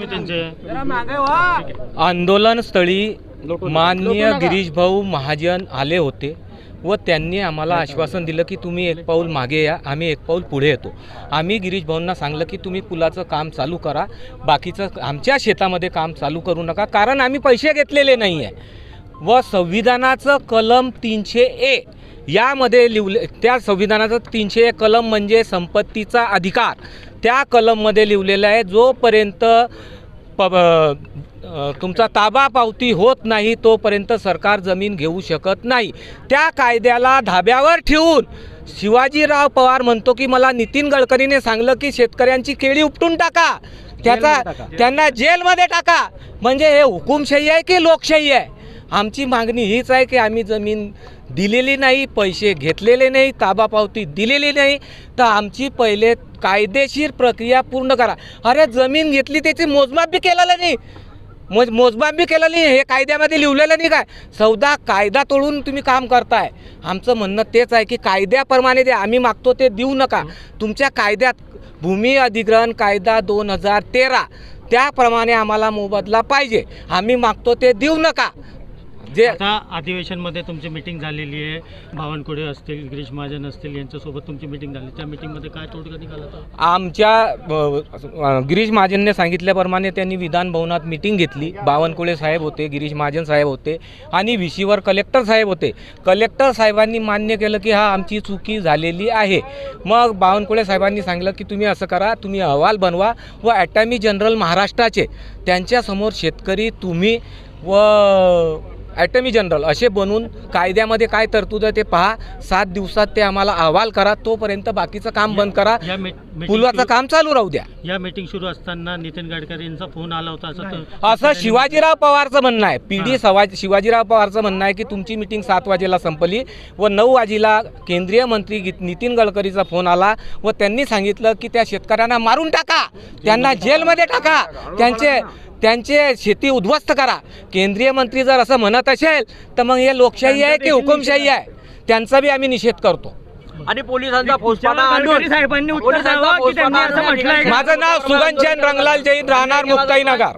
तुम्ही त्यांचे? आंदोलन स्थळी माननीय गिरीश भाऊ महाजन आले होते व त्यांनी आम्हाला आश्वासन दिलं की तुम्ही एक पाऊल मागे या आम्ही एक पाऊल पुढे येतो. आम्ही गिरीश भाऊंना सांगलं की तुम्ही पुलाचं काम चालू करा बाकीचं आमच्या शेतामध्ये काम चालू करू नका कारण आम्ही पैसे घेतलेले नाही आहे व संविधानाचं कलम तीनशे ए यामध्ये लिवले त्या संविधानाचं तीनशे एक कलम म्हणजे संपत्तीचा अधिकार. त्या कलममध्ये लिहिलेलं आहे जोपर्यंत प तुमचा ताबा पावती होत नाही तोपर्यंत सरकार जमीन घेऊ शकत नाही. त्या कायद्याला धाब्यावर ठेवून शिवाजीराव पवार म्हणतो की मला नितीन गडकरीने सांगलं की शेतकऱ्यांची केळी उपटून टाका. त्याचा त्यांना जेलमध्ये टाका. म्हणजे हे हुकुमशाही आहे की लोकशाही आहे? आमची मागणी हीच आहे की आम्ही जमीन दिलेली नाही पैसे घेतलेले नाही ताबा पावती दिलेली नाही तर आमची पहिले कायदेशीर प्रक्रिया पूर्ण करा. अरे जमीन घेतली त्याची मोजमाप बी केलेलं नाही. मोज मोजमाप बी केलं नाही हे कायद्यामध्ये लिहिलेलं नाही काय? सौदा कायदा तोडून तुम्ही काम करताय. आमचं म्हणणं तेच आहे की कायद्याप्रमाणे ते आम्ही मागतो ते देऊ नका. तुमच्या कायद्यात भूमी अधिग्रहण कायदा दोन हजार तेरा त्याप्रमाणे आम्हाला मोबदला पाहिजे. आम्ही मागतो ते देऊ नका. जे आता अधिवेशनमध्ये तुमची मिटिंग झालेली आहे. बावनकुळे असतील गिरीश महाजन असतील यांच्यासोबत तुमची मिटिंग झाली. त्या मिटिंगमध्ये काय तोडगा निघाला होता? आमच्या अ, गिरीश महाजनने सांगितल्याप्रमाणे त्यांनी विधान भवनात मिटिंग घेतली. बावनकुळे साहेब होते गिरीश महाजन साहेब होते आणि व्हीसीवर कलेक्टर साहेब होते. कलेक्टर साहेबांनी मान्य केलं की हा आमची चुकी झालेली आहे. मग बावनकुळे साहेबांनी सांगितलं की तुम्ही असं करा तुम्ही अहवाल बनवा व ॲटर्नी जनरल महाराष्ट्राचे त्यांच्यासमोर शेतकरी तुम्ही व ॲटर्नी जनरल असे बनवून कायद्यामध्ये काय तरतूद आहे ते पहा. सात दिवसात ते आम्हाला अहवाल करा तोपर्यंत बाकीचं काम बंद करा. सुरू- काम चालू राहू द्या. या मीटिंग सुरू असताना नितीन गडकरी यांचा फोन आला होता असं असं शिवाजीराव पवारचं म्हणणं आहे. पी डी सवाज शिवाजीराव पवारचं म्हणणं आहे की तुमची मिटिंग सात वाजेला संपली व नऊ वाजेला केंद्रीय मंत्री नितीन गडकरीचा फोन आला व त्यांनी सांगितलं की त्या शेतकऱ्यांना मारून टाका. त्यांना जेलमध्ये टाका. त्यांचे त्यांचे शेती उद्ध्वस्त करा. केंद्रीय मंत्री जर असं म्हणत असेल तर मग हे लोकशाही आहे की हुकुमशाही आहे. त्यांचा बी आम्ही निषेध करतो. आणि पोलिसांचा फौजफाटा आणून साहेबांनी माझं नाव सुगंचन रंगलाल जैन राहणार मुक्ताई नगर.